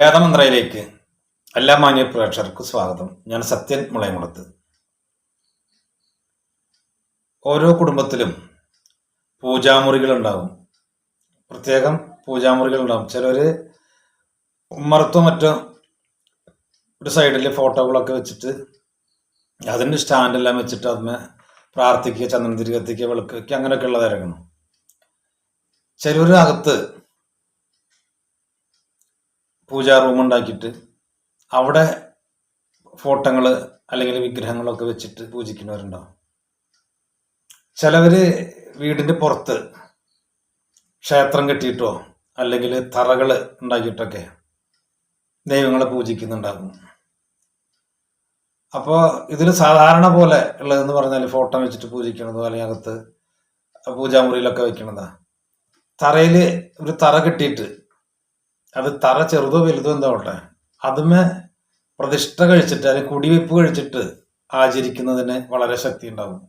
വേദമന്ത്രയിലേക്ക് എല്ലാ മാന്യ പ്രേക്ഷകർക്കും സ്വാഗതം. ഞാൻ സത്യൻ മുളയമുളത്ത് ഓരോ കുടുംബത്തിലും പൂജാമുറികൾ ഉണ്ടാകും പ്രത്യേകം പൂജാമുറികൾ ഉണ്ടാകും ചിലർ ഉമ്മറത്തോ മറ്റോ ഒരു സൈഡിൽ ഫോട്ടോകളൊക്കെ വെച്ചിട്ട് അതിന്റെ സ്റ്റാൻഡെല്ലാം വെച്ചിട്ട് അതിന് പ്രാർത്ഥിക്കുക ചന്ദനത്തിരി കത്തിക്കുക വിളക്ക് വയ്ക്കുക അങ്ങനെയൊക്കെ ഉള്ളതായിരിക്കണം ചിലർ അകത്ത് പൂജാ റൂം ഉണ്ടാക്കിയിട്ട് അവിടെ ഫോട്ടോകൾ അല്ലെങ്കിൽ വിഗ്രഹങ്ങളൊക്കെ വെച്ചിട്ട് പൂജിക്കുന്നവരുണ്ടാവും. ചിലവർ വീടിന്റെ പുറത്ത് ക്ഷേത്രം കെട്ടിയിട്ടോ അല്ലെങ്കിൽ തറകൾ ഉണ്ടാക്കിയിട്ടൊക്കെ ദൈവങ്ങളെ പൂജിക്കുന്നുണ്ടാകും. അപ്പോൾ ഇതിൽ സാധാരണ പോലെ ഉള്ളതെന്ന് പറഞ്ഞാൽ ഫോട്ടോ വെച്ചിട്ട് പൂജിക്കണതോ അല്ലെങ്കിൽ അകത്ത് പൂജാമുറിയിലൊക്കെ വെക്കണതാ. തറയിൽ ഒരു തറ കെട്ടിയിട്ട് അത് തറ ചെറുതോ വലുതോ എന്താ ഉള്ളെ? അതുമേ പ്രതിഷ്ഠ കഴിച്ചിട്ട് അല്ലെങ്കിൽ കുടിവെപ്പ് കഴിച്ചിട്ട് ആചരിക്കുന്നതിന് വളരെ ശക്തി ഉണ്ടാകും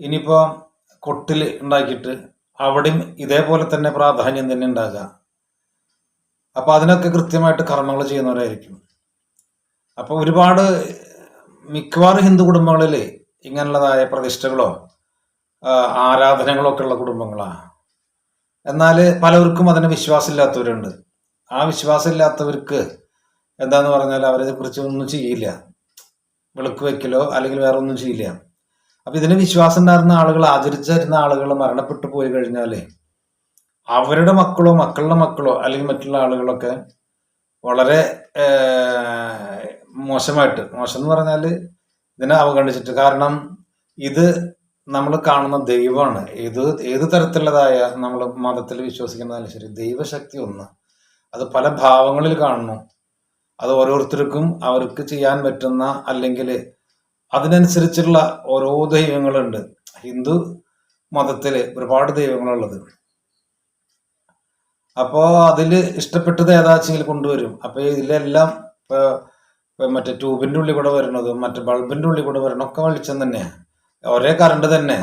ഇനിയിപ്പോ കൊട്ടിൽ ഉണ്ടാക്കിയിട്ട് അവിടെയും ഇതേപോലെ തന്നെ പ്രാധാന്യം തന്നെ ഉണ്ടാകുക അപ്പൊ അതിനൊക്കെ കൃത്യമായിട്ട് കർമ്മങ്ങൾ ചെയ്യുന്നവരായിരിക്കും. അപ്പൊ ഒരുപാട് മിക്കവാറും ഹിന്ദു കുടുംബങ്ങളിൽ ഇങ്ങനെയുള്ളതായ പ്രതിഷ്ഠകളോ ആരാധനകളോ ഒക്കെ ഉള്ള കുടുംബങ്ങളാണ് എന്നാൽ പലവർക്കും അതിന് വിശ്വാസമില്ലാത്തവരുണ്ട്. ആ വിശ്വാസമില്ലാത്തവർക്ക് എന്താന്ന് പറഞ്ഞാൽ അവരെ കുറിച്ച് ഒന്നും ചെയ്യില്ല. വിളക്ക് വെക്കലോ അല്ലെങ്കിൽ വേറെ ഒന്നും ചെയ്യില്ല. അപ്പൊ ഇതിന് വിശ്വാസം ഉണ്ടായിരുന്ന ആളുകൾ ആചരിച്ചിരുന്ന ആളുകൾ മരണപ്പെട്ടു പോയി കഴിഞ്ഞാലേ അവരുടെ മക്കളോ മക്കളുടെ മക്കളോ അല്ലെങ്കിൽ മറ്റുള്ള ആളുകളൊക്കെ വളരെ മോശമായിട്ട് മോശം എന്ന് പറഞ്ഞാൽ ഇതിനെ അവഗണിച്ചിട്ട്. കാരണം ഇത് നമ്മൾ കാണുന്ന ദൈവമാണ്. ഏത് ഏത് തരത്തിലുള്ളതായ നമ്മൾ മതത്തിൽ വിശ്വസിക്കുന്നതായാലും ശരി. ദൈവശക്തി ഒന്ന്. അത് പല ഭാവങ്ങളിൽ കാണുന്നു. അത് ഓരോരുത്തർക്കും അവർക്ക് ചെയ്യാൻ പറ്റുന്ന അല്ലെങ്കിൽ അതിനനുസരിച്ചുള്ള ഓരോ ദൈവങ്ങളുണ്ട്. ഹിന്ദു മതത്തിൽ ഒരുപാട് ദൈവങ്ങളുള്ളത്. അപ്പോൾ അതിൽ ഇഷ്ടപ്പെട്ടത് ഏതാച്ചെങ്കിൽ കൊണ്ടുവരും. അപ്പോൾ ഇതിലെല്ലാം മറ്റേ ട്യൂബിന്റെ ഉള്ളിൽ കൂടെ വരുന്നതും മറ്റേ ബൾബിന്റെ ഉള്ളിൽ കൂടെ വരണം ഒക്കെ വെളിച്ചം തന്നെയാ. ഒരേ കറണ്ട് തന്നെ.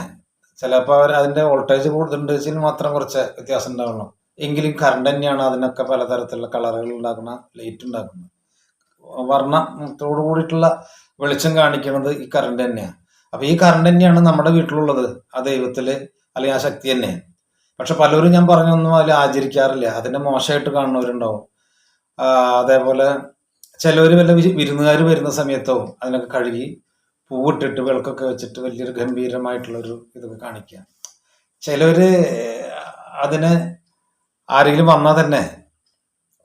ചിലപ്പോൾ അവർ അതിന്റെ വോൾട്ടേജ് കൂടുതലുണ്ട് വെച്ചാൽ മാത്രം കുറച്ച് വ്യത്യാസം ഉണ്ടാവുള്ളൂ. എങ്കിലും കറണ്ട് തന്നെയാണ് അതിനൊക്കെ പലതരത്തിലുള്ള കളറുകൾ ഉണ്ടാക്കുന്ന ലൈറ്റ് ഉണ്ടാക്കുന്നത് വർണത്തോടു കൂടിയിട്ടുള്ള വെളിച്ചം കാണിക്കുന്നത് ഈ കറണ്ട് തന്നെയാണ്. അപ്പൊ ഈ കറണ്ട് തന്നെയാണ് നമ്മുടെ വീട്ടിലുള്ളത്. ആ ദൈവത്തിൽ അല്ലെങ്കിൽ ആ ശക്തി തന്നെ. പക്ഷെ പലരും ഞാൻ പറഞ്ഞൊന്നും അതിൽ ആചരിക്കാറില്ല. അതിനെ മോശമായിട്ട് കാണുന്നവരുണ്ടാവും. അതേപോലെ ചിലവർ വല്ല വിരുന്നുകാർ വരുന്ന സമയത്തോ അതിനൊക്കെ കഴുകി പൂവിട്ടിട്ട് വിളക്കൊക്കെ വെച്ചിട്ട് വലിയൊരു ഗംഭീരമായിട്ടുള്ളൊരു ഇതൊക്കെ കാണിക്കുക. ചിലർ അതിന് ആരെങ്കിലും വന്നാൽ തന്നെ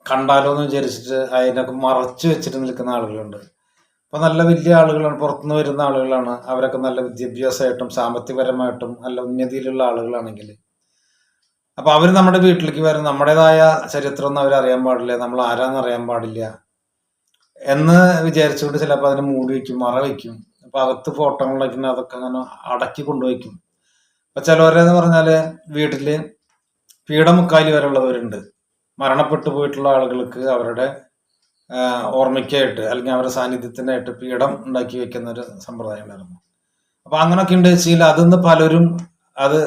കണ്ടാലോ എന്ന് വിചാരിച്ചിട്ട് അതിനൊക്കെ മറച്ചു വെച്ചിട്ട് നിൽക്കുന്ന ആളുകളുണ്ട്. അപ്പൊ നല്ല വലിയ ആളുകളാണ് പുറത്തുനിന്ന് വരുന്ന ആളുകളാണ്. അവരൊക്കെ നല്ല വിദ്യാഭ്യാസമായിട്ടും സാമ്പത്തികപരമായിട്ടും നല്ല ഉന്നതിയിലുള്ള ആളുകളാണെങ്കിൽ. അപ്പൊ അവർ നമ്മുടെ വീട്ടിലേക്ക് വരും. നമ്മുടേതായ ചരിത്രമൊന്നും അവരറിയാൻ പാടില്ല. നമ്മൾ ആരാന്ന് അറിയാൻ പാടില്ല എന്ന് വിചാരിച്ചുകൊണ്ട് ചിലപ്പോൾ അതിനെ മൂടി വയ്ക്കും മറ വയ്ക്കും അകത്ത് ഫോട്ടോകളൊക്കെ അതൊക്കെ അങ്ങനെ അടക്കി കൊണ്ടുപോയിക്കും. അപ്പൊ ചിലവരെന്ന് പറഞ്ഞാൽ വീട്ടിൽ പീഠമുക്കാലി വരെ ഉള്ളവരുണ്ട്. മരണപ്പെട്ടു പോയിട്ടുള്ള ആളുകൾക്ക് അവരുടെ ഓർമ്മയ്ക്കായിട്ട് അല്ലെങ്കിൽ അവരുടെ സാന്നിധ്യത്തിനായിട്ട് പീഠം ഉണ്ടാക്കി വെക്കുന്ന ഒരു സമ്പ്രദായം ഉണ്ടായിരുന്നു. അപ്പൊ അങ്ങനൊക്കെ ഉണ്ട് വെച്ചാൽ അതിന്ന് പലരും അത്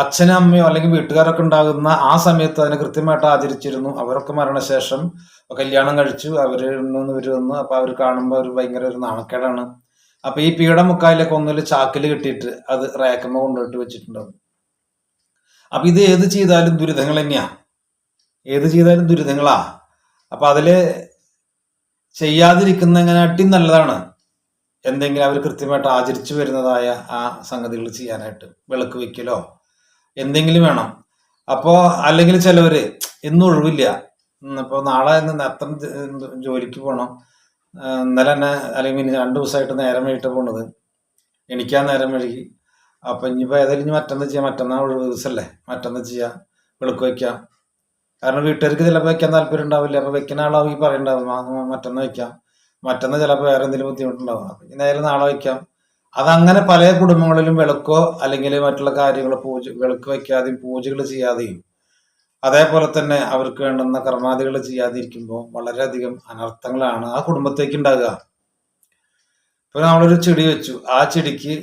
അച്ഛനും അമ്മയോ അല്ലെങ്കിൽ വീട്ടുകാരൊക്കെ ഉണ്ടാകുന്ന ആ സമയത്ത് അതിനെ കൃത്യമായിട്ട് ആചരിച്ചിരുന്നു. അവരൊക്കെ മരണശേഷം കല്യാണം കഴിച്ചു. അവർ നിന്ന് ഇവർ വന്നു അപ്പൊ അവർ കാണുമ്പോൾ ഒരു ഭയങ്കര ഒരു നാണക്കേടാണ്. അപ്പൊ ഈ പീഠം മുക്കാലിലൊക്കെ ഒന്നിൽ ചാക്കിൽ കിട്ടിയിട്ട് അത് റേക്കമ്മ കൊണ്ടുപോയിട്ട് വെച്ചിട്ടുണ്ടാവും അപ്പൊ ഇത് ഏത് ചെയ്താലും ദുരിതങ്ങൾ തന്നെയാ. ഏത് ചെയ്താലും ദുരിതങ്ങളാ. അപ്പൊ അതിൽ അട്ടി നല്ലതാണ്. എന്തെങ്കിലും അവർ കൃത്യമായിട്ട് ആചരിച്ചു വരുന്നതായ ആ സംഗതികൾ ചെയ്യാനായിട്ട് വിളക്ക് വെക്കലോ എന്തെങ്കിലും വേണം. അപ്പോ അല്ലെങ്കിൽ ചിലവര് എന്നും ഒഴിവില്ല. ഇപ്പൊ നാളെ ഇന്ന് അത്ര ജോലിക്ക് പോകണം ഇന്നലെ തന്നെ അല്ലെങ്കിൽ രണ്ടു ദിവസമായിട്ട് നേരം വൈകിട്ട് പോണത്. എണിക്കാൻ നേരം വഴുകി അപ്പൊ ഇനിയിപ്പോ ഏതായാലും ഇനി മറ്റന്നാ ചെയ്യാം. മറ്റന്നാ ഒഴിവ് ദിവസമല്ലേ മറ്റന്നാ ചെയ്യാം. വിളക്ക് വെക്കാം കാരണം വീട്ടുകാർക്ക് ചിലപ്പോൾ വെക്കാൻ താല്പര്യം ഉണ്ടാവില്ല. അപ്പൊ വെക്കുന്ന ആളാവും ഈ പറയണ്ടാവും "ആ, ആ, മറ്റന്നാ വെക്കാം മറ്റന്നാ ചിലപ്പോൾ വേറെ എന്തെങ്കിലും ബുദ്ധിമുട്ടുണ്ടാവും. അപ്പൊ നേരെ നാളെ വയ്ക്കാം. അതങ്ങനെ പല കുടുംബങ്ങളിലും വിളക്കോ അല്ലെങ്കിൽ മറ്റുള്ള കാര്യങ്ങൾ പൂജ വിളക്ക് വയ്ക്കാതെയും പൂജകൾ ചെയ്യാതെയും അതേപോലെ തന്നെ അവർക്ക് വേണ്ടുന്ന കർമാദികൾ ചെയ്യാതിരിക്കുമ്പോൾ വളരെയധികം അനർത്ഥങ്ങളാണ് ആ കുടുംബത്തേക്ക് ഉണ്ടാകുക. ഇപ്പൊ നമ്മളൊരു ചെടി വെച്ചു. ആ ചെടിക്ക്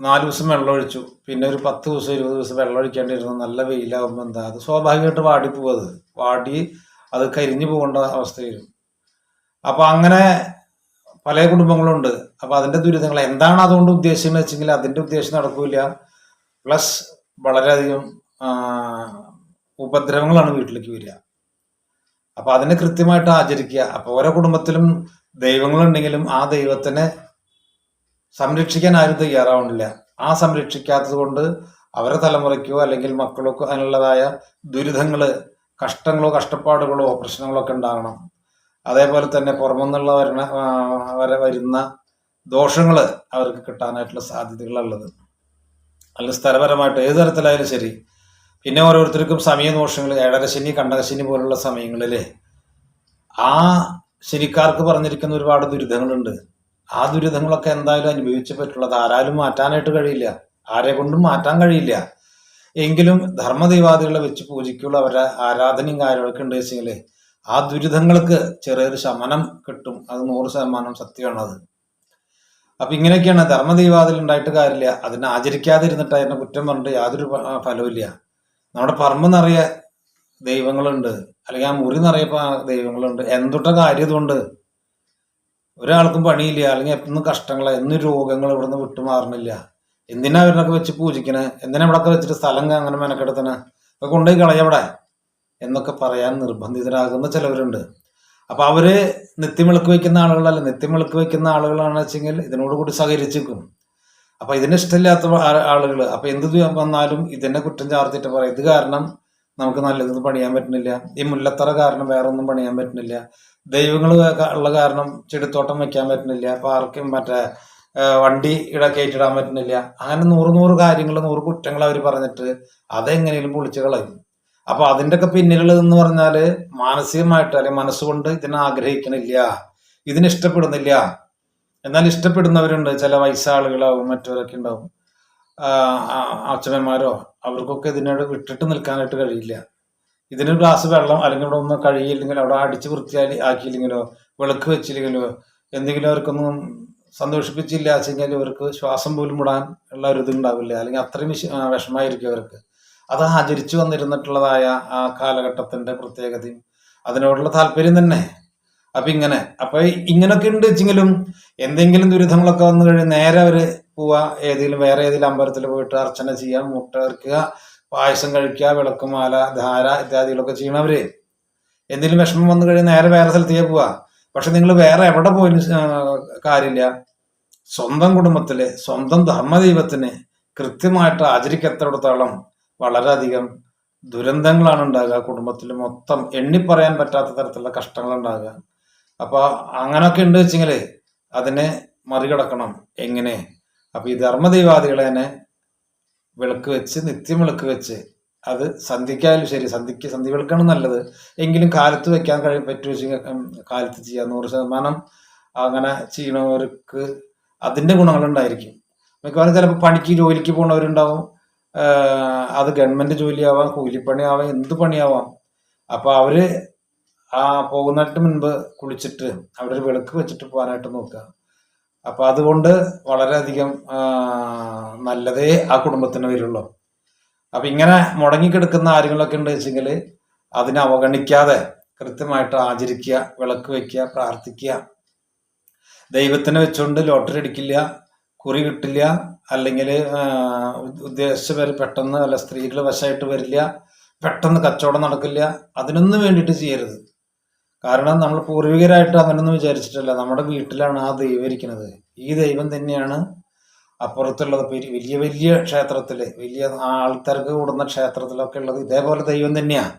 നാല് ദിവസം വെള്ളമൊഴിച്ചു. പിന്നെ ഒരു പത്ത് ദിവസം ഇരുപത് ദിവസം വെള്ളം ഒഴിക്കേണ്ടിയിരുന്നു. നല്ല വെയിലാകുമ്പോൾ എന്താ? അത് സ്വാഭാവികമായിട്ട് വാടിപ്പോവത് വാടി അത് കരിഞ്ഞു പോകേണ്ട അവസ്ഥ വരും. അപ്പൊ അങ്ങനെ പല കുടുംബങ്ങളുണ്ട്. അപ്പൊ അതിന്റെ ദുരിതങ്ങൾ എന്താണ് അതുകൊണ്ട് ഉദ്ദേശിക്കുന്നത് വെച്ചെങ്കിൽ അതിന്റെ ഉദ്ദേശം നടക്കൂല പ്ലസ് വളരെയധികം ഉപദ്രവങ്ങളാണ് വീട്ടിലേക്ക് വരിക. അപ്പൊ അതിനെ കൃത്യമായിട്ട് ആചരിക്കുക. അപ്പൊ ഓരോ കുടുംബത്തിലും ദൈവങ്ങളുണ്ടെങ്കിലും ആ ദൈവത്തിനെ സംരക്ഷിക്കാൻ ആരും തയ്യാറാവണില്ല ആ സംരക്ഷിക്കാത്തത് കൊണ്ട് അവരെ തലമുറയ്ക്കോ അല്ലെങ്കിൽ മക്കൾക്കോ അതിനുള്ളതായ ദുരിതങ്ങൾ കഷ്ടങ്ങളോ കഷ്ടപ്പാടുകളോ പ്രശ്നങ്ങളോ ഒക്കെ ഉണ്ടാകണം. അതേപോലെ തന്നെ പുറമെന്നുള്ള വരണ വരെ വരുന്ന ദോഷങ്ങൾ അവർക്ക് കിട്ടാനായിട്ടുള്ള സാധ്യതകളുള്ളത് അല്ല സ്ഥലപരമായിട്ട് ഏത് തരത്തിലായാലും ശരി. പിന്നെ ഓരോരുത്തർക്കും സമയദോഷങ്ങൾ ഏഴരശനി കണ്ടകശനി പോലുള്ള സമയങ്ങളിൽ ആ ശനിക്കാർക്ക് പറഞ്ഞിരിക്കുന്ന ഒരുപാട് ദുരിതങ്ങളുണ്ട്. ആ ദുരിതങ്ങളൊക്കെ എന്തായാലും അനുഭവിച്ചേ പറ്റുള്ളൂ അത് ആരാലും മാറ്റാനായിട്ട് കഴിയില്ല. ആരെ കൊണ്ടും മാറ്റാൻ കഴിയില്ല. എങ്കിലും ധർമ്മദൈവാദികളെ വെച്ച് പൂജിക്കുള്ള അവരുടെ ആരാധനയും കാര്യങ്ങളൊക്കെ ഉണ്ട് വെച്ചെങ്കിൽ ആ ദുരിതങ്ങൾക്ക് ചെറിയൊരു ശമനം കിട്ടും. അത് നൂറ് ശതമാനം സത്യമാണത് അപ്പൊ ഇങ്ങനെയൊക്കെയാണ് ധർമ്മദൈവാതിൽ ഉണ്ടായിട്ട് കാര്യമില്ല. അതിനെ ആചരിക്കാതിരുന്നിട്ട് അതിനെ കുറ്റം പറഞ്ഞിട്ട് യാതൊരു ഫലവുമില്ല നമ്മുടെ പറമ്പ് നിറയെ ദൈവങ്ങളുണ്ട്. അല്ലെങ്കിൽ ആ മുറി നിറയെ ദൈവങ്ങളുണ്ട്. എന്തൊട്ട കാര്യം ഇതുകൊണ്ട് ഒരാൾക്കും പണിയില്ല. അല്ലെങ്കിൽ എന്നും കഷ്ടങ്ങൾ എന്നും രോഗങ്ങൾ ഇവിടുന്ന് വിട്ടുമാറുന്നില്ല. എന്തിനാ അവരിനൊക്കെ വെച്ച് പൂജിക്കണേ? എന്തിനാ ഇവിടെ വെച്ചിട്ട് സ്ഥലം അങ്ങനെ മെനക്കെടുത്തണേ? അതൊക്കെ കൊണ്ടുപോയി കളയവിടെ എന്നൊക്കെ പറയാൻ നിർബന്ധിതരാകുന്ന ചിലവരുണ്ട്. അപ്പൊ അവർ നിത്യമിളക്ക് വയ്ക്കുന്ന ആളുകളല്ല നിത്യമിളക്ക് വയ്ക്കുന്ന ആളുകളാണെന്ന് വെച്ചെങ്കിൽ ഇതിനോട് കൂടി സഹകരിച്ചിരിക്കും അപ്പൊ ഇതിന് ഇഷ്ടമില്ലാത്ത ആളുകൾ അപ്പൊ എന്ത് വന്നാലും ഇതിനെ കുറ്റം ചാർത്തിട്ട് പറയാം. ഇത് കാരണം നമുക്ക് നല്ലത് പണിയാൻ പറ്റുന്നില്ല. ഈ മുല്ലത്തറ കാരണം വേറെ ഒന്നും പണിയാൻ പറ്റുന്നില്ല. ദൈവങ്ങൾ ഉള്ള കാരണം ചെടിത്തോട്ടം വെക്കാൻ പറ്റുന്നില്ല. പാർക്കും മറ്റേ വണ്ടി ഇട കയറ്റിടാൻ പറ്റുന്നില്ല. അങ്ങനെ നൂറ് നൂറ് കാര്യങ്ങൾ നൂറ് കുറ്റങ്ങൾ അവർ പറഞ്ഞിട്ട് അതെങ്ങനെയും പൊളിച്ചു കളയും. അപ്പൊ അതിന്റെ ഒക്കെ പിന്നിലുള്ളതെന്ന് പറഞ്ഞാൽ മാനസികമായിട്ട് അല്ലെങ്കിൽ മനസ്സുകൊണ്ട് ഇതിനെ ആഗ്രഹിക്കണില്ല ഇതിനെ ഇഷ്ടപ്പെടുന്നില്ല. എന്നാൽ ഇഷ്ടപ്പെടുന്നവരുണ്ട് ചില വയസ്സാളുകളാവും മറ്റവരൊക്കെ ഉണ്ടാവും. അച്ഛനന്മാരോ അവർക്കൊക്കെ ഇതിനോട് വിട്ടിട്ട് നിൽക്കാനായിട്ട് കഴിയില്ല. ഇതിനൊരു ഗ്ലാസ് വെള്ളം അല്ലെങ്കിൽ ഇവിടെ ഒന്നും കഴിയില്ലെങ്കിൽ അവിടെ അടിച്ച് വൃത്തിയായി ആക്കിയില്ലെങ്കിലോ വിളക്ക് വെച്ചില്ലെങ്കിലോ എന്തെങ്കിലും അവർക്കൊന്നും സന്തോഷിപ്പിച്ചില്ല വെച്ചെങ്കിൽ ഇവർക്ക് ശ്വാസം പോലും വിടാൻ ഉള്ള ഒരു ഇത് ഉണ്ടാവില്ല അല്ലെങ്കിൽ അത്രയും വിഷ വിഷമായിരിക്കും അവർക്ക്. അത് ആചരിച്ചു വന്നിരുന്നിട്ടുള്ളതായ ആ കാലഘട്ടത്തിന്റെ പ്രത്യേകതയും അതിനോടുള്ള താല്പര്യം തന്നെ. അപ്പൊ ഇങ്ങനെ അപ്പൊ ഇങ്ങനൊക്കെ ഉണ്ട് വെച്ചെങ്കിലും എന്തെങ്കിലും ദുരിതങ്ങളൊക്കെ വന്നു കഴിഞ്ഞാൽ നേരെ അവർ പോവാ ഏതെങ്കിലും വേറെ ഏതെങ്കിലും അമ്പലത്തിൽ പോയിട്ട് അർച്ചന ചെയ്യാം മുട്ട ഇറക്കുക പായസം കഴിക്കുക വിളക്കുമാല ധാര ഇത്യാദികളൊക്കെ ചെയ്യണവര് എന്തെങ്കിലും വിഷമം വന്നു കഴിഞ്ഞാൽ നേരെ വേറെ സ്ഥലത്തേക്ക് പോവാ. പക്ഷെ നിങ്ങൾ വേറെ എവിടെ പോയാലും ആ, കാര്യമില്ല. സ്വന്തം കുടുംബത്തിലെ സ്വന്തം ധർമ്മദൈവത്തിനെ കൃത്യമായിട്ട് ആചരിക്കത്തിടത്തോളം വളരെയധികം ദുരന്തങ്ങളാണ് ഉണ്ടാകുക. കുടുംബത്തിൽ മൊത്തം എണ്ണിപ്പറയാൻ പറ്റാത്ത തരത്തിലുള്ള കഷ്ടങ്ങൾ ഉണ്ടാകുക. അപ്പൊ അങ്ങനൊക്കെ ഉണ്ട് വെച്ചെങ്കിൽ അതിനെ മറികടക്കണം. എങ്ങനെ? അപ്പൊ ഈ ധർമ്മദൈവാദികളെ തന്നെ വിളക്ക് വെച്ച് നിത്യം വിളക്ക് വെച്ച് അത് സന്ധിക്കായാലും ശരി സന്ധിക്ക് സന്ധി വിളക്കാണ് നല്ലത്. എങ്കിലും കാലത്ത് വെക്കാൻ കഴിയും പറ്റുമോ വെച്ചാൽ കാലത്ത് ചെയ്യാം നൂറ് ശതമാനം അങ്ങനെ ചെയ്യണവർക്ക് അതിന്റെ ഗുണങ്ങൾ ഗുണങ്ങളുണ്ടായിരിക്കും. മിക്കവാറും ചിലപ്പോൾ പണിക്ക് ജോലിക്ക് പോകുന്നവരുണ്ടാവും അത് ഗവൺമെന്റ് ജോലിയാവാം കൂലിപ്പണിയാവാം എന്ത് പണിയാവാം. അപ്പൊ അവർ ആ പോകുന്നതിന് മുൻപ് കുളിച്ചിട്ട് അവിടെ ഒരു വിളക്ക് വെച്ചിട്ട് പോകാനായിട്ട് നോക്കുക. അപ്പൊ അതുകൊണ്ട് വളരെയധികം നല്ലതേ ആ കുടുംബത്തിന് വരുള്ളൂ. അപ്പൊ ഇങ്ങനെ മുടങ്ങിക്കിടക്കുന്ന കാര്യങ്ങളൊക്കെ ഉണ്ട് വെച്ചെങ്കിൽ അതിനെ അവഗണിക്കാതെ കൃത്യമായിട്ട് ആചരിക്കുക വിളക്ക് വെക്കുക പ്രാർത്ഥിക്കുക. ദൈവത്തിനെ വെച്ചുകൊണ്ട് ലോട്ടറി അടിക്കില്ല. കുറി കിട്ടില്ല അല്ലെങ്കിൽ ഉദ്ദേശിച്ച പേര് പെട്ടെന്ന് അല്ല സ്ത്രീകൾ വശമായിട്ട് വരില്ല പെട്ടെന്ന് കച്ചവടം നടക്കില്ല അതിനൊന്നും വേണ്ടിയിട്ട് ചെയ്യരുത്. കാരണം നമ്മൾ പൂർവികരായിട്ട് അങ്ങനൊന്നും വിചാരിച്ചിട്ടില്ല നമ്മുടെ വീട്ടിലാണ് ആ ദൈവം ഇരിക്കുന്നത്. ഈ ദൈവം തന്നെയാണ് അപ്പുറത്തുള്ളത്. വലിയ വലിയ ക്ഷേത്രത്തിൽ വലിയ ആൾക്കാർക്ക് കൂടുന്ന ക്ഷേത്രത്തിലൊക്കെ ഉള്ളത് ഇതേപോലെ ദൈവം തന്നെയാണ്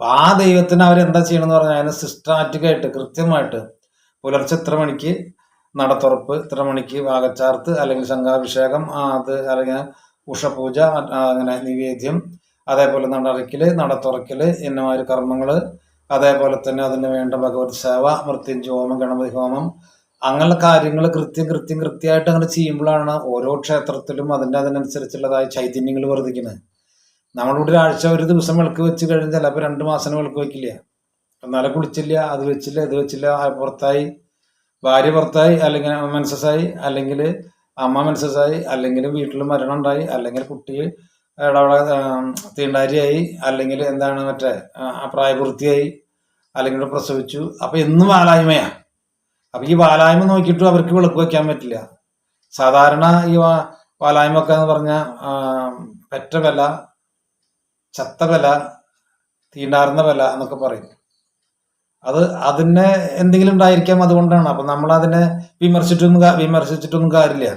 അപ്പം ആ ദൈവത്തിന് അവരെന്താ ചെയ്യണമെന്ന് പറഞ്ഞാൽ അതിന് സിസ്റ്റമാറ്റിക്കായിട്ട് കൃത്യമായിട്ട് പുലർച്ചെ ഇത്ര മണിക്ക് നടത്തുറപ്പ് ഇത്ര മണിക്ക് വാകച്ചാർത്ത് അല്ലെങ്കിൽ ശംഖാഭിഷേകം അത് അല്ലെങ്കിൽ ഉഷപൂജ അങ്ങനെ നിവേദ്യം അതേപോലെ നടറയ്ക്കൽ നടത്തുറക്കൽ എന്നമാതിരി കർമ്മങ്ങൾ അതേപോലെ തന്നെ അതിന് വേണ്ട ഭഗവത് സേവ മൃത്യുഞ്ജയ ഹോമം ഗണപതി ഹോമം അങ്ങനെയുള്ള കാര്യങ്ങൾ കൃത്യം കൃത്യം കൃത്യമായിട്ട് അങ്ങനെ ചെയ്യുമ്പോഴാണ് ഓരോ ക്ഷേത്രത്തിലും അതിന്റെ അതിനനുസരിച്ചുള്ളതായ ചൈതന്യങ്ങൾ വർദ്ധിക്കുന്നത്. നമ്മളിവിടെ ഒരാഴ്ച ഒരു ദിവസം വിളക്ക് വെച്ച് കഴിഞ്ഞാൽ ചിലപ്പോൾ രണ്ട് മാസം വിളക്ക് വെക്കില്ല. എന്നാലും കുളിച്ചില്ല അത് വെച്ചില്ല ഇത് വെച്ചില്ല പുറത്തായി ഭാര്യ പുറത്തായി അല്ലെങ്കിൽ മെൻസസ്സായി അല്ലെങ്കിൽ അമ്മ മെൻസസ്സായി അല്ലെങ്കിൽ വീട്ടിൽ മരണം ഉണ്ടായി അല്ലെങ്കിൽ കുട്ടി ഇടവേള തീണ്ടാരിയായി അല്ലെങ്കിൽ എന്താണ് മറ്റേ പ്രായപൂർത്തിയായി അല്ലെങ്കിൽ പ്രസവിച്ചു. അപ്പൊ എന്നും ബാലായ്മയാ. അപ്പൊ ഈ ബാലായ്മ നോക്കിയിട്ട് അവർക്ക് വിളക്ക് വെക്കാൻ പറ്റില്ല. സാധാരണ ഈ ബാലായ്മ ഒക്കെ എന്ന് പറഞ്ഞാൽ പെറ്റ വില ചത്ത വില തീണ്ടാർന്ന വില എന്നൊക്കെ പറയും. അത് അതിനെ എന്തെങ്കിലും ഉണ്ടായിരിക്കാം അതുകൊണ്ടാണ്. അപ്പൊ നമ്മൾ അതിനെ വിമർശിച്ചിട്ടൊന്നും വിമർശിച്ചിട്ടൊന്നും കാര്യമില്ല.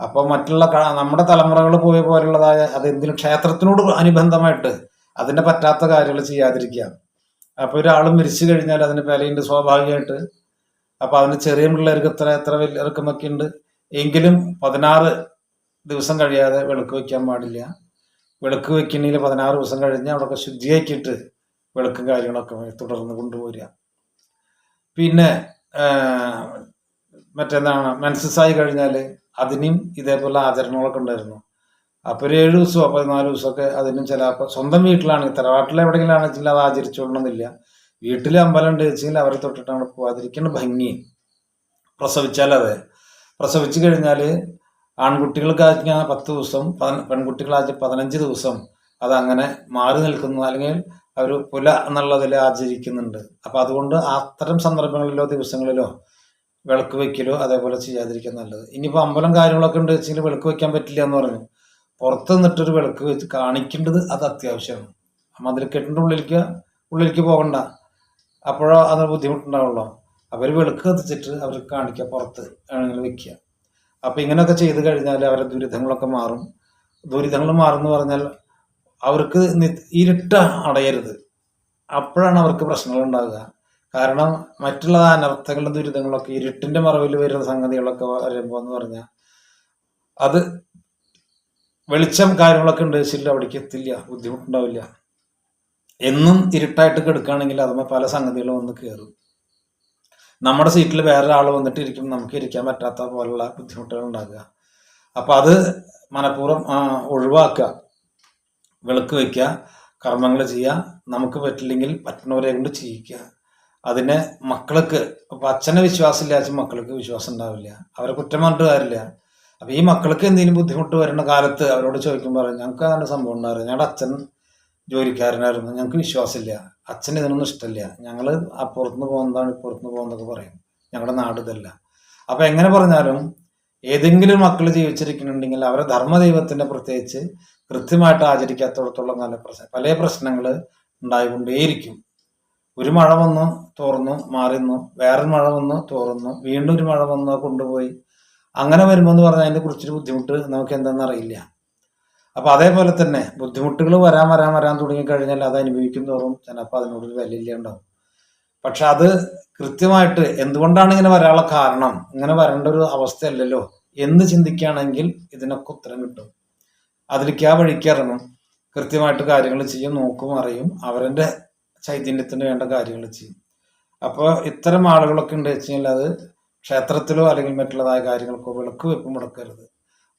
അപ്പൊ മറ്റുള്ള നമ്മുടെ തലമുറകൾ പോയ പോലുള്ളതായ അത് എന്തിനും ക്ഷേത്രത്തിനോട് അനുബന്ധമായിട്ട് അതിന്റെ പറ്റാത്ത കാര്യങ്ങൾ ചെയ്യാതിരിക്കുക. അപ്പൊ ഒരാൾ മരിച്ചു കഴിഞ്ഞാൽ അതിന് വിലയുണ്ട് സ്വാഭാവികമായിട്ട് അപ്പൊ അതിന് ചെറിയ പിള്ളേർക്ക് എത്ര എത്ര വലിയവർക്കെന്നൊക്കെ ഉണ്ട്. എങ്കിലും പതിനാറ് ദിവസം കഴിയാതെ വിളക്ക് വെക്കാൻ പാടില്ല. വിളക്ക് വെക്കണെങ്കിൽ പതിനാറ് ദിവസം കഴിഞ്ഞ് അവിടെയൊക്കെ ശുദ്ധിയാക്കിയിട്ട് വിളക്കും കാര്യങ്ങളൊക്കെ തുടർന്ന് കൊണ്ടുപോരുക പിന്നെ മറ്റെന്താണ്? മെൻസസ് ആയി കഴിഞ്ഞാൽ അതിനും ഇതേപോലെ ആചരണങ്ങളൊക്കെ ഉണ്ടായിരുന്നു. അപ്പോൾ ഒരു ഏഴ് ദിവസമോ പതിനാല് ദിവസമൊക്കെ അതിനും ചില സ്വന്തം വീട്ടിലാണ്. തറവാട്ടിൽ എവിടെയെങ്കിലും ആണെങ്കിൽ അത് ആചരിച്ചോളണമെന്നില്ല വീട്ടിൽ അമ്പലം ഉണ്ട് വെച്ചെങ്കിൽ അവരെ തൊട്ടിട്ടാണ് പോവാതിരിക്കുന്ന ഭംഗി. പ്രസവിച്ചാൽ അതെ. പ്രസവിച്ചു കഴിഞ്ഞാൽ ആൺകുട്ടികൾക്കാണെങ്കിൽ പത്ത് ദിവസം പെൺകുട്ടികളാച്ച പതിനഞ്ച് ദിവസം അതങ്ങനെ മാറി നിൽക്കുന്നു. അല്ലെങ്കിൽ അവർ പുല എന്നുള്ളതിൽ ആചരിക്കുന്നുണ്ട്. അപ്പം അതുകൊണ്ട് അത്തരം സന്ദർഭങ്ങളിലോ ദിവസങ്ങളിലോ വിളക്ക് വെക്കലോ അതേപോലെ ചെയ്യാതിരിക്കാൻ നല്ലത്. ഇനിയിപ്പോൾ അമ്പലം കാര്യങ്ങളൊക്കെ ഉണ്ട് വെച്ചെങ്കിൽ വിളക്ക് വെക്കാൻ പറ്റില്ല എന്ന് പറഞ്ഞു. പുറത്ത് നിന്നിട്ടൊരു വിളക്ക് വെച്ച് കാണിക്കേണ്ടത് അത് അത്യാവശ്യമാണ്. മതിൽക്കെട്ടിന്റെ ഉള്ളിലേക്ക് ഉള്ളിലേക്ക് പോകണ്ട. അപ്പോഴോ അത് ബുദ്ധിമുട്ടുണ്ടാവുള്ളൂ. അവർ വിളക്ക് കത്തിച്ചിട്ട് അവർക്ക് കാണിക്കുക പുറത്ത് ആണെങ്കിൽ വെക്കുക അപ്പം ഇങ്ങനെയൊക്കെ ചെയ്ത് കഴിഞ്ഞാൽ അവരുടെ ദുരിതങ്ങളൊക്കെ മാറും. ദുരിതങ്ങൾ മാറുമെന്ന് പറഞ്ഞാൽ അവർക്ക് ഇരുട്ട അടയരുത്. അപ്പോഴാണ് അവർക്ക് പ്രശ്നങ്ങൾ ഉണ്ടാകുക കാരണം മറ്റുള്ള അനർത്ഥങ്ങളും ദുരിതങ്ങളൊക്കെ ഇരുട്ടിന്റെ മറവിൽ വരുന്ന സംഗതികളൊക്കെ വരുമ്പോൾ എന്ന് പറഞ്ഞാൽ അത് വെളിച്ചം കാര്യങ്ങളൊക്കെ ഉണ്ട് വെച്ചിട്ട് അവിടേക്ക് എത്തില്ല ബുദ്ധിമുട്ടുണ്ടാവില്ല. എന്നും ഇരുട്ടായിട്ട് കിടക്കുകയാണെങ്കിൽ അതുമ്പോൾ പല സംഗതികളും വന്ന് കയറും. നമ്മുടെ സീറ്റിൽ വേറെ ആൾ വന്നിട്ട് ഇരിക്കും നമുക്ക് ഇരിക്കാൻ പറ്റാത്ത പോലുള്ള ബുദ്ധിമുട്ടുകൾ ഉണ്ടാകുക അപ്പൊ അത് മനഃപൂർവം ഒഴിവാക്കുക. വിളക്ക് വയ്ക്കുക കർമ്മങ്ങൾ ചെയ്യുക നമുക്ക് പറ്റില്ലെങ്കിൽ പറ്റുന്നവരെ കൊണ്ട് ചെയ്യിക്കുക. അതിനെ മക്കൾക്ക് അപ്പൊ അച്ഛനെ വിശ്വാസം ഇല്ലാച്ച മക്കൾക്ക് വിശ്വാസം ഉണ്ടാവില്ല. അവരെ കുറ്റം പറഞ്ഞിട്ട് കാര്യമില്ല. അപ്പൊ ഈ മക്കൾക്ക് എന്തെങ്കിലും ബുദ്ധിമുട്ട് വരുന്ന കാലത്ത് അവരോട് ചോദിക്കുമ്പോൾ പറയും ഞങ്ങൾക്ക് അങ്ങനെ സംഭവം ഉണ്ടായിരുന്നു ഞങ്ങളുടെ അച്ഛൻ ജോലിക്കാരനായിരുന്നു. ഞങ്ങൾക്ക് വിശ്വാസമില്ല. അച്ഛന് ഇതിനൊന്നും ഇഷ്ടമില്ല. ഞങ്ങൾ അപ്പുറത്തുനിന്ന് പോകുന്നതാണ് ഇപ്പുറത്തുനിന്ന് പോകുന്നതൊക്കെ പറയും. ഞങ്ങളുടെ നാട് ഇതല്ല. അപ്പൊ എങ്ങനെ പറഞ്ഞാലും ഏതെങ്കിലും മക്കൾ ജീവിച്ചിരിക്കുന്നുണ്ടെങ്കിൽ അവരെ ധർമ്മദൈവത്തിന്റെ പ്രത്യേകിച്ച് കൃത്യമായിട്ട് ആചരിക്കാത്തടത്തോളം നല്ല പ്രശ്നം പല പ്രശ്നങ്ങൾ ഉണ്ടായിക്കൊണ്ടേയിരിക്കും. ഒരു മഴ വന്നു തോർന്നു മാറുന്നു വേറൊരു മഴ വന്നു തോർന്നു വീണ്ടും ഒരു മഴ വന്നു കൊണ്ടുപോയി. അങ്ങനെ വരുമ്പോൾ എന്ന് പറഞ്ഞാൽ അതിനെ കുറിച്ചൊരു ബുദ്ധിമുട്ട് നമുക്ക് എന്താണെന്ന് അറിയില്ല. അപ്പൊ അതേപോലെ തന്നെ ബുദ്ധിമുട്ടുകൾ വരാൻ വരാൻ വരാൻ തുടങ്ങിക്കഴിഞ്ഞാൽ അത് അനുഭവിക്കും തോറും ചിലപ്പോൾ അതിനോടൊരു വിലയില്ല ഉണ്ടാവും. പക്ഷെ അത് കൃത്യമായിട്ട് എന്തുകൊണ്ടാണ് ഇങ്ങനെ വരാനുള്ള കാരണം? ഇങ്ങനെ വരേണ്ട ഒരു അവസ്ഥയല്ലല്ലോ. എന്ന് ചിന്തിക്കുകയാണെങ്കിൽ ഇതിനൊക്കെ ഉത്തരം കിട്ടും. അതിലേക്ക് ആ വഴിക്ക് ഇറങ്ങും. കൃത്യമായിട്ട് കാര്യങ്ങൾ ചെയ്യും നോക്കും അറിയും. അവരുടെ ചൈതന്യത്തിന് വേണ്ട കാര്യങ്ങൾ ചെയ്യും. അപ്പോൾ ഇത്തരം ആളുകളൊക്കെ ഉണ്ട് വെച്ച് കഴിഞ്ഞാൽ അത് ക്ഷേത്രത്തിലോ അല്ലെങ്കിൽ മറ്റുള്ളതായ കാര്യങ്ങൾക്കോ വിളക്ക് വെപ്പ് മുടക്കരുത്.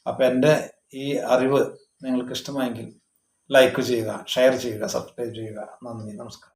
അപ്പം എന്റെ ഈ അറിവ് നിങ്ങൾക്ക് ഇഷ്ടമായെങ്കിൽ ലൈക്ക് ചെയ്യുക ഷെയർ ചെയ്യുക സബ്സ്ക്രൈബ് ചെയ്യുക. നന്ദി നമസ്കാരം.